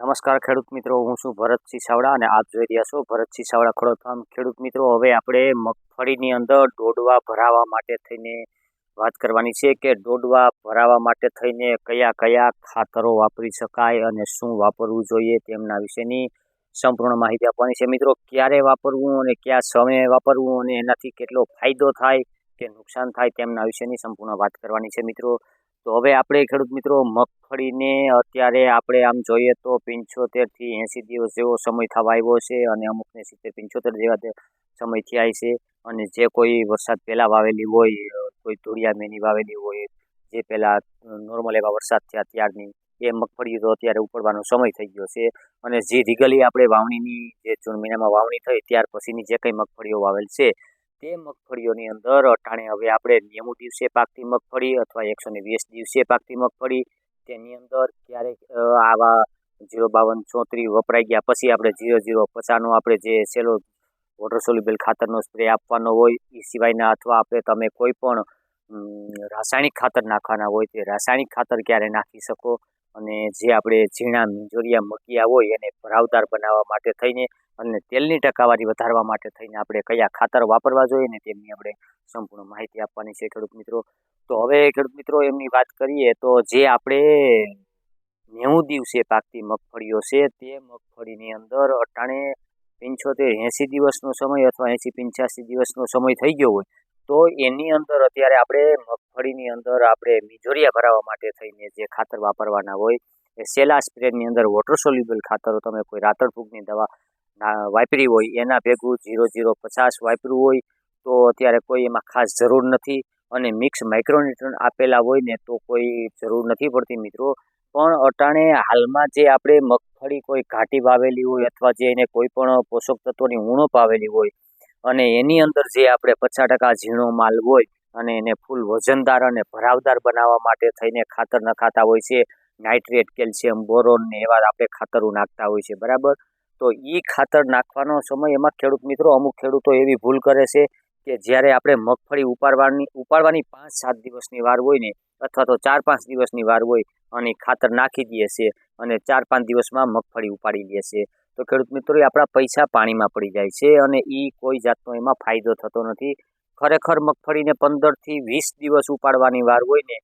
નમસ્કાર ખેડૂત મિત્રો, હું છું ભરતસિંહ સાવડા અને આપ જોઈ રહ્યા છો ભરતસિંહ સાવડા ખોડો ફાર્મ ખેડૂત મિત્રો, હવે આપણે મગફળીની અંદર ડોડવા ભરાવા માટે થઈને વાત કરવાની છે કે ડોડવા ભરાવા માટે થઈને કયા કયા ખાતરો વાપરી શકાય અને શું વાપરવું જોઈએ તેમના વિશેની સંપૂર્ણ માહિતી આપવાની છે. મિત્રો, ક્યારે વાપરવું અને કયા સમયે વાપરવું અને એનાથી કેટલો ફાયદો થાય કે નુકસાન થાય તેમના વિશેની સંપૂર્ણ વાત કરવાની છે. મિત્રો તો હવે આપણે ખેડૂત મિત્રો મગફળીને અત્યારે આપણે આમ જોઈએ તો પંચોતેરથી એંસી દિવસ જેવો સમય થવા આવ્યો છે અને અમુકને સિત્તેર, પંચોતેર જેવા સમય થયા છે. અને જે કોઈ વરસાદ પહેલાં વાવેલી હોય કોઈ ધૂળિયા મેની વાવેલી હોય, જે પહેલાં નોર્મલ એવા વરસાદ થયા ત્યારની, એ મગફળી તો અત્યારે ઉપડવાનો સમય થઈ ગયો છે. અને જે રીગલી આપણે વાવણીની, જે જૂન મહિનામાં વાવણી થઈ, ત્યાર પછીની જે કંઈ મગફળીઓ વાવેલ છે તે મગફળીઓની અંદર અટાણે હવે આપણે નેવું દિવસે પાકતી મગફળી અથવા એકસો ને વીસ દિવસે પાકતી મગફળી. તેની અંદર ક્યારેક આવા જીરો બાવન ચોત્રીસ વપરાઈ ગયા પછી આપણે જીરો જીરો પચાસનો આપણે જે સેલો વોટર સોલ્યુબલ ખાતરનો સ્પ્રે આપવાનો હોય એ સિવાયના અથવા આપણે તમે કોઈ પણ રાસાયણિક ખાતર નાખવાના હોય તે રાસાયણિક ખાતર ક્યારે નાખી શકો? અને જે આપણે ઝીણા મીંજોરિયા મકિયા હોય એને ભરાવદાર બનાવવા માટે થઈને અને તેલની ટકાવારી વધારવા માટે થઈને આપણે કયા ખાતર વાપરવા જોઈએ ને તેમની આપણે સંપૂર્ણ માહિતી આપવાની છે, ખેડૂત મિત્રો. તો હવે, ખેડૂત મિત્રો, એમની વાત કરીએ તો જે આપણે નેવું દિવસે પાકતી મગફળીઓ છે, તે મગફળીની અંદર અટાણે પંચોતેર એંસી દિવસનો સમય અથવા એંસી પંચ્યાસી દિવસનો સમય થઈ ગયો હોય તો એની અંદર અત્યારે આપણે મગફળીની અંદર આપણે મિજોરિયા ભરાવવા માટે થઈને જે ખાતર વાપરવાના હોય, એ સેલા સ્પ્રેની અંદર વોટર સોલ્યુબલ ખાતરો તમે કોઈ રાતળ ફૂગની દવા વાપરી હોય, એના ભેગું ઝીરો ઝીરો પચાસ વાપરવું હોય, તો અત્યારે કોઈ એમાં ખાસ જરૂર નથી. અને મિક્સ માઇક્રોન્યુટ્રન આપેલા હોય ને તો કોઈ જરૂર નથી પડતી મિત્રો. પણ અટાણે હાલમાં જે આપણે મગફળી કોઈ ઘાટી વાવેલી હોય અથવા જે એને કોઈ પણ પોષક તત્વોની ઉણપ આવેલી હોય અને એની અંદર જે આપણે પચાસ ટકા ઝીણો માલ હોય અને એને ફૂલ વજનદાર અને ભરાવદાર બનાવવા માટે થઈને ખાતર નખાતા હોય છે, નાઇટ્રેટ, કેલ્શિયમ, બોરોન ને એવા આપણે ખાતરો નાખતા હોય છે, બરાબર? તો એ ખાતર નાખવાનો સમય એમાં ખેડૂત મિત્રો અમુક ખેડૂતો એવી ભૂલ કરે છે કે જ્યારે આપણે મગફળી ઉપાડવાની ઉપાડવાની પાંચ સાત દિવસની વાર હોય ને અથવા તો ચાર પાંચ દિવસની વાર હોય અને ખાતર નાખી દઈએ છે અને ચાર પાંચ દિવસમાં મગફળી ઉપાડી લે છે. તો ખેડૂત મિત્રો આપણા પૈસા પાણીમાં પડી જાય છે અને એ કોઈ જાતનો એમાં ફાયદો થતો નથી. ખરેખર મગફળીને પંદરથી વીસ દિવસ ઉપાડવાની વાર હોય ને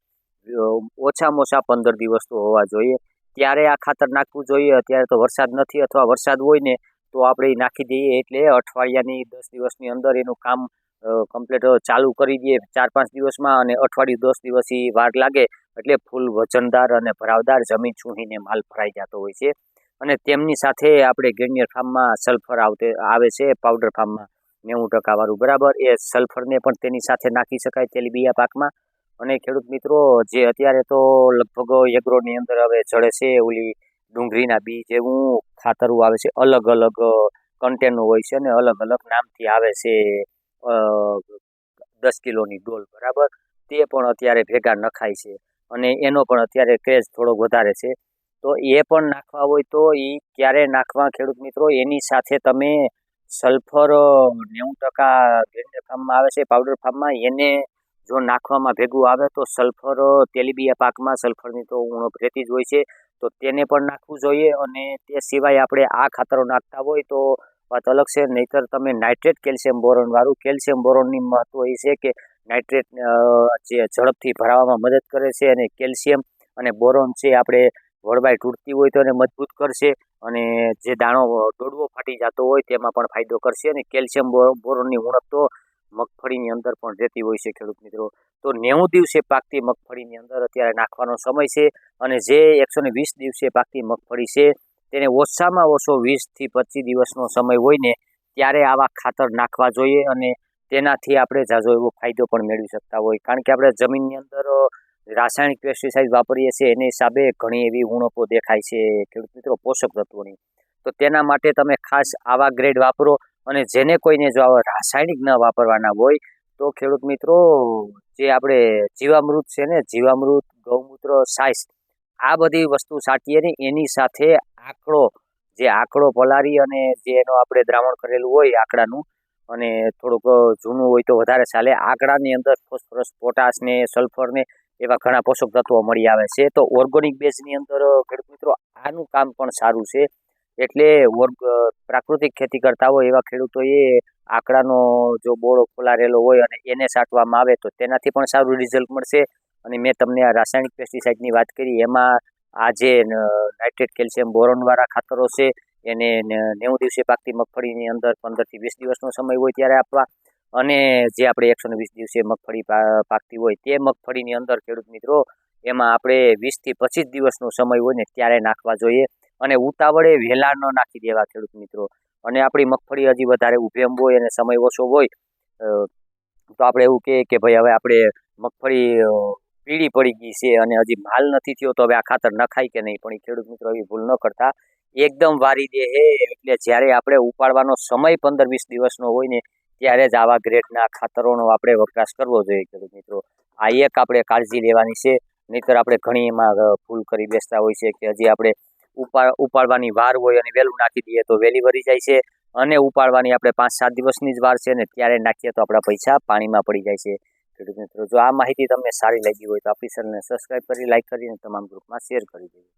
ઓછામાં ઓછા પંદર દિવસ તો હોવા જોઈએ. ત્યારે આ ખાતર નાખવું જોઈએ. અત્યારે તો વરસાદ નથી અથવા વરસાદ હોય ને, તો આપણે નાખી દઈએ એટલે અઠવાડિયાની દસ દિવસની અંદર એનું કામ કમ્પ્લીટ ચાલુ કરી દઈએ ચાર પાંચ દિવસમાં અને અઠવાડિયું દસ દિવસથી વાર લાગે એટલે ફૂલ વજનદાર અને ભરાવદાર જમીન છૂહીને માલ ભરાઈ જતો હોય છે. અને તેમની સાથે આપણે ગેનિયર ફાર્મમાં સલ્ફર આવતે, આવે છે, પાવડર ફાર્મમાં નેવું ટકાવાળું બરાબર? એ સલ્ફરને પણ તેની સાથે નાખી શકાય તેલીબિયા પાકમાં. અને ખેડૂત મિત્રો, જે અત્યારે તો લગભગ એગ્રોની અંદર હવે જડે છે, ઓલી ડુંગળીના બી જેવું ખાતરું આવે છે, અલગ અલગ કન્ટેનનું હોય છે અને અલગ અલગ નામથી આવે છે દસ કિલોની ડોલ, બરાબર? તે પણ અત્યારે ભેગા નખાય છે અને એનો પણ અત્યારે ક્રેઝ થોડો વધારે છે. તો એ પણ નાખવા હોય તો એ ક્યારે નાખવા, ખેડૂત મિત્રો, એની સાથે તમે સલ્ફર નેવું ટકા ફાર્મમાં આવે છે, પાવડર ફાર્મમાં, એને જો નાખવામાં ભેગું આવે તો સલ્ફર તેલીબિયા પાકમાં સલ્ફરની તો ઉણપ રહેતી જ હોય છે. તો તેને પણ નાખવું જોઈએ અને તે સિવાય આપણે આ ખાતરો નાખતા હોય તો વાત અલગ છે, નહીંતર તમે નાઇટ્રેટ કેલ્શિયમ બોરોનવાળું કેલ્શિયમ બોરોનની મહત્વ એ છે કે નાઇટ્રેટ જે ઝડપથી ભરાવામાં મદદ કરે છે અને કેલ્શિયમ અને બોરોન છે આપણે વળવાઈ તૂટતી હોય તો એને મજબૂત કરશે અને જે દાણો ડોડવો ફાટી જતો હોય તેમાં પણ ફાયદો કરશે અને કેલ્શિયમ બોરોનની ઉણપ તો મગફળીની અંદર પણ રહેતી હોય છે ખેડૂત મિત્રો. તો નેવું દિવસે પાકતી મગફળીની અંદર અત્યારે નાખવાનો સમય છે અને જે એકસો વીસ દિવસે પાકતી મગફળી છે તેને ઓછામાં ઓછો વીસથી પચીસ દિવસનો સમય હોય ને, ત્યારે આવા ખાતર નાખવા જોઈએ અને તેનાથી આપણે ઝાઝો એવો ફાયદો પણ મેળવી શકતા હોય. કારણ કે આપણે જમીનની અંદર રાસાયણિક પેસ્ટિસાઇડ વાપરીએ છીએ, એને હિસાબે ઘણી એવી ઉણપો દેખાય છે ખેડૂત મિત્રો, પોષક તત્વોની. તો તેના માટે તમે ખાસ આવા ગ્રેડ વાપરો અને જેને કોઈને જો આવા રાસાયણિક ન વાપરવાના હોય, તો ખેડૂત મિત્રો, જે આપણે જીવામૃત છે ને, જીવામૃત, ગૌમૂત્ર સાઇસ આ બધી વસ્તુ સાટીએ ને એની સાથે આંકડો, જે આંકડો પલારી અને જે એનો આપણે દ્રાવણ કરેલું હોય આંકડાનું, અને થોડુંક જૂનું હોય તો વધારે ચાલે. આંકડાની અંદર ફોસ્ફરસ, પોટાશ ને સલ્ફર ને એવા ઘણા પોષક તત્વો મળી આવે છે. તો ઓર્ગોનિક બેઝની અંદર, ખેડૂત મિત્રો, આનું કામ પણ સારું છે. એટલે ઓર્ગ, પ્રાકૃતિક ખેતી કરતા હોય એવા ખેડૂતોએ આંકડાનો જો બોળો ફોલારેલો હોય અને એને છાંટવામાં આવે તો તેનાથી પણ સારું રિઝલ્ટ મળશે. અને મેં તમને આ રાસાયણિક પેસ્ટિસાઇડની વાત કરી, એમાં આ જે નાઇટ્રેટ કેલ્શિયમ બોરોનવાળા ખાતરો છે, એને નેવું દિવસે પાકતી મગફળીની અંદર પંદરથી વીસ દિવસનો સમય હોય ત્યારે આપવા. અને જે આપણે એકસો વીસ દિવસે મગફળી પાકતી હોય તે મગફળીની અંદર, ખેડૂત મિત્રો, એમાં આપણે વીસથી પચીસ દિવસનો સમય હોય ને ત્યારે નાખવા જોઈએ. અને ઉતાવળે વહેલા ન નાખી દેવા, ખેડૂત મિત્રો. અને આપણી મગફળી હજી વધારે ઉભેમ હોય અને સમય ઓછો હોય તો આપણે એવું કહીએ કે ભાઈ, હવે આપણે મગફળી પીળી પડી ગઈ છે અને હજી માલ નથી થયો તો હવે આ ખાતર નખાય કે નહીં, પણ એ ખેડૂત મિત્રો એવી ભૂલ ન કરતા. એકદમ વારી દે હે, એટલે જ્યારે આપણે ઉપાડવાનો સમય પંદર વીસ દિવસનો હોય ને, ત્યારે જ આવા ગ્રેડના ખાતરોનો આપણે વપરાશ કરવો જોઈએ ખેડૂત મિત્રો. આ એક આપણે કાળજી લેવાની છે, નહીંતર આપણે ઘણી એમાં ભૂલ કરી બેસતા હોય છે કે હજી આપણે ઉપાડ, ઉપાડવાની વાર હોય અને વહેલું નાખી દઈએ તો વહેલી વરી જાય છે. અને ઉપાડવાની આપણે પાંચ સાત દિવસની જ વાર છે ને, ત્યારે નાખીએ તો આપણા પૈસા પાણીમાં પડી જાય છે. ખેડૂત મિત્રો, જો આ માહિતી તમને સારી લાગી હોય તો આપણી ચેનલને સબસ્ક્રાઈબ કરી લાઇક કરીને તમામ ગ્રુપમાં શેર કરી દેજો.